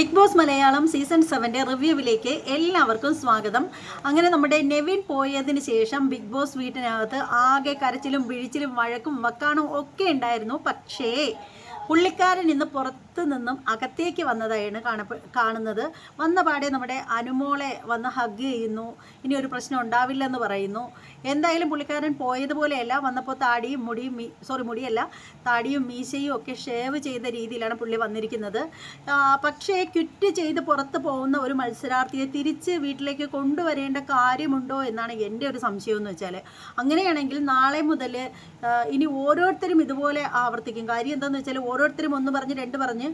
Big boss Malayalam season സെവന്റെ റിവ്യൂവിലേക്ക് എല്ലാവർക്കും സ്വാഗതം. അങ്ങനെ നമ്മുടെ നെവിൻ പോയതിന് ശേഷം ബിഗ് ബോസ് വീട്ടിനകത്ത് ആകെ കരച്ചിലും വിഴിച്ചിലും വഴക്കും വക്കാണും ഒക്കെ ഉണ്ടായിരുന്നു. പക്ഷേ പുള്ളിക്കാരൻ ഇന്ന് പുറത്ത് നിന്നും അകത്തേക്ക് വന്നതായാണ് കാണപ്പെ കാണുന്നത്. വന്ന പാടെ നമ്മുടെ അനുമോളെ വന്ന് ഹഗ് ചെയ്യുന്നു. ഇനി ഒരു പ്രശ്നം ഉണ്ടാവില്ലെന്ന് പറയുന്നു. എന്തായാലും പുള്ളിക്കാരൻ പോയതുപോലെയല്ല വന്നപ്പോൾ താടിയും മുടിയും മീ സോറി മുടിയല്ല താടിയും മീശയും ഒക്കെ ഷേവ് ചെയ്ത രീതിയിലാണ് പുള്ളി വന്നിരിക്കുന്നത്. പക്ഷേ ക്വിറ്റ് ചെയ്ത് പുറത്ത് പോകുന്ന ഒരു മത്സരാർത്ഥിയെ തിരിച്ച് വീട്ടിലേക്ക് കൊണ്ടുവരേണ്ട കാര്യമുണ്ടോ എന്നാണ് എന്റെ ഒരു സംശയം എന്ന് വെച്ചാൽ അങ്ങനെയാണെങ്കിൽ നാളെ മുതൽ ഇനി ഓരോരുത്തരും ഇതുപോലെ ആവർത്തിക്കും. കാര്യം എന്താണെന്ന് വെച്ചാൽ ഓരോരുത്തരും ഒന്ന് പറഞ്ഞ് രണ്ട് പറഞ്ഞ്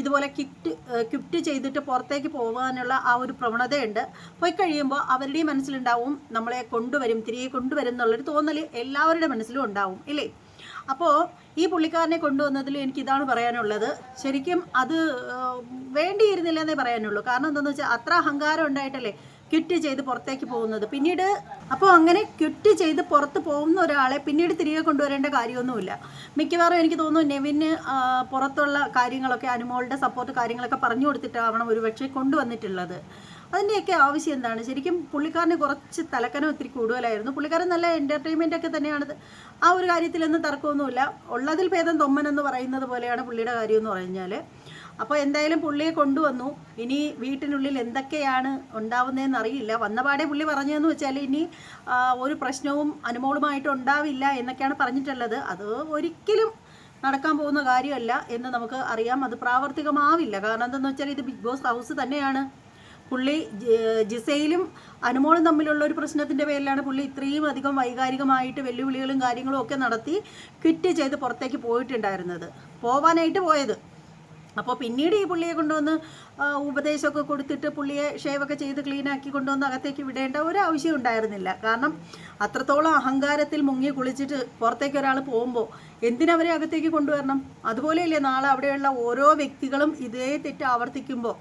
ഇതുപോലെ കിറ്റ് ക്വിറ്റ് ചെയ്തിട്ട് പുറത്തേക്ക് പോകാനുള്ള ആ ഒരു പ്രവണതയുണ്ട്. പോയി കഴിയുമ്പോൾ അവരുടെയും മനസ്സിലുണ്ടാവും നമ്മളെ കൊണ്ടുവരും തിരികെ കൊണ്ടുവരും എന്നുള്ളൊരു തോന്നൽ എല്ലാവരുടെ മനസ്സിലും ഉണ്ടാവും ഇല്ലേ? അപ്പോൾ ഈ പുള്ളിക്കാരനെ കൊണ്ടുവന്നതിൽ എനിക്ക് ഇതാണ് പറയാനുള്ളത്. ശരിക്കും അത് വേണ്ടിയിരുന്നില്ല എന്നേ പറയാനുള്ളൂ. കാരണം എന്താണെന്ന് വെച്ചാൽ അത്ര അഹങ്കാരം ഉണ്ടായിട്ടല്ലേ ക്വിറ്റ് ചെയ്ത് പുറത്തേക്ക് പോകുന്നത്. പിന്നീട് അപ്പോൾ അങ്ങനെ ക്വിറ്റ് ചെയ്ത് പുറത്ത് പോകുന്ന ഒരാളെ പിന്നീട് തിരികെ കൊണ്ടുവരേണ്ട കാര്യമൊന്നുമില്ല. മിക്കവാറും എനിക്ക് തോന്നുന്നു നെവിന് പുറത്തുള്ള കാര്യങ്ങളൊക്കെ അനുമോളുടെ സപ്പോർട്ട് കാര്യങ്ങളൊക്കെ പറഞ്ഞു കൊടുത്തിട്ടാവണം ഒരുപക്ഷെ കൊണ്ടുവന്നിട്ടുള്ളത്. അതിന്റെയൊക്കെ ആവശ്യം എന്താണ്? ശരിക്കും പുള്ളിക്കാരന് കുറച്ച് തലക്കനം ഒത്തിരി കൂടുതലായിരുന്നു. പുള്ളിക്കാരൻ നല്ല എന്റർടൈൻമെന്റ് ഒക്കെ തന്നെയാണ്. ആ ഒരു കാര്യത്തിലൊന്നും തർക്കമൊന്നുമില്ല. ഉള്ളതിൽ ഭേദം തൊമ്മൻ എന്ന് പറയുന്നത് പോലെയാണ് പുള്ളിയുടെ കാര്യം എന്ന് പറഞ്ഞാൽ അപ്പോൾ എന്തായാലും പുള്ളിയെ കൊണ്ടുവന്നു. ഇനി വീട്ടിനുള്ളിൽ എന്തൊക്കെയാണ് ഉണ്ടാവുന്നതെന്ന് അറിയില്ല. വന്നപാടെ പുള്ളി പറഞ്ഞതെന്ന് വെച്ചാൽ ഇനി ഒരു പ്രശ്നവും അനുമോളുമായിട്ട് ഉണ്ടാവില്ല എന്നൊക്കെയാണ് പറഞ്ഞിട്ടുള്ളത്. അത് ഒരിക്കലും നടക്കാൻ പോകുന്ന കാര്യമല്ല എന്ന് നമുക്ക് അറിയാം. അത് പ്രാവർത്തികമാവില്ല. കാരണം എന്തെന്ന് വെച്ചാൽ ഇത് ബിഗ് ബോസ് ഹൗസ് തന്നെയാണ്. പുള്ളി ജിസയിലും അനുമോളും തമ്മിലുള്ള ഒരു പ്രശ്നത്തിന്റെ പേരിലാണ് പുള്ളി ഇത്രയും അധികം വൈകാരികമായിട്ട് വെല്ലുവിളികളും കാര്യങ്ങളും ഒക്കെ നടത്തി ക്വിറ്റ് ചെയ്ത് പുറത്തേക്ക് പോയിട്ടുണ്ടായിരുന്നത്. പോവാനായിട്ട് പോയത്. അപ്പോൾ പിന്നീട് ഈ പുള്ളിയെ കൊണ്ടുവന്ന് ഉപദേശമൊക്കെ കൊടുത്തിട്ട് പുള്ളിയെ ഷേവൊക്കെ ചെയ്ത് ക്ലീനാക്കി കൊണ്ടുവന്ന് അകത്തേക്ക് വിടേണ്ട ഒരു ആവശ്യം ഉണ്ടായിരുന്നില്ല. കാരണം അത്രത്തോളം അഹങ്കാരത്തിൽ മുങ്ങി കുളിച്ചിട്ട് പുറത്തേക്ക് ഒരാൾ പോകുമ്പോൾ എന്തിനവരെ അകത്തേക്ക് കൊണ്ടുവരണം? അതുപോലെയല്ലേ നാളെ അവിടെയുള്ള ഓരോ വ്യക്തികളും ഇതേ തെറ്റ് ആവർത്തിക്കുമ്പോൾ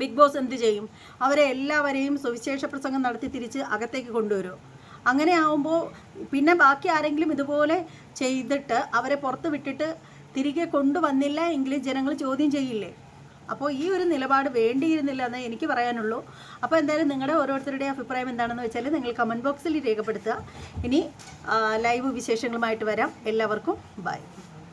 ബിഗ് ബോസ് എന്ത് ചെയ്യും? അവരെ എല്ലാവരെയും സുവിശേഷ പ്രസംഗം നടത്തി തിരിച്ച് അകത്തേക്ക് കൊണ്ടുവരും? അങ്ങനെ ആവുമ്പോൾ പിന്നെ ബാക്കി ആരെങ്കിലും ഇതുപോലെ ചെയ്തിട്ട് അവരെ പുറത്ത് വിട്ടിട്ട് തിരികെ കൊണ്ടുവന്നില്ല എങ്കിൽ ജനങ്ങൾ ചോദ്യം ചെയ്യില്ലേ? അപ്പോൾ ഈ ഒരു നിലപാട് വേണ്ടിയിരുന്നില്ല എന്ന് എനിക്ക് പറയാനുള്ളൂ. അപ്പോൾ എന്തായാലും നിങ്ങളുടെ ഓരോരുത്തരുടെ അഭിപ്രായം എന്താണെന്ന് വെച്ചാൽ നിങ്ങൾ കമന്റ് ബോക്സിൽ രേഖപ്പെടുത്തുക. ഇനി ലൈവ് വിശേഷങ്ങളുമായിട്ട് വരാം. എല്ലാവർക്കും ബൈ.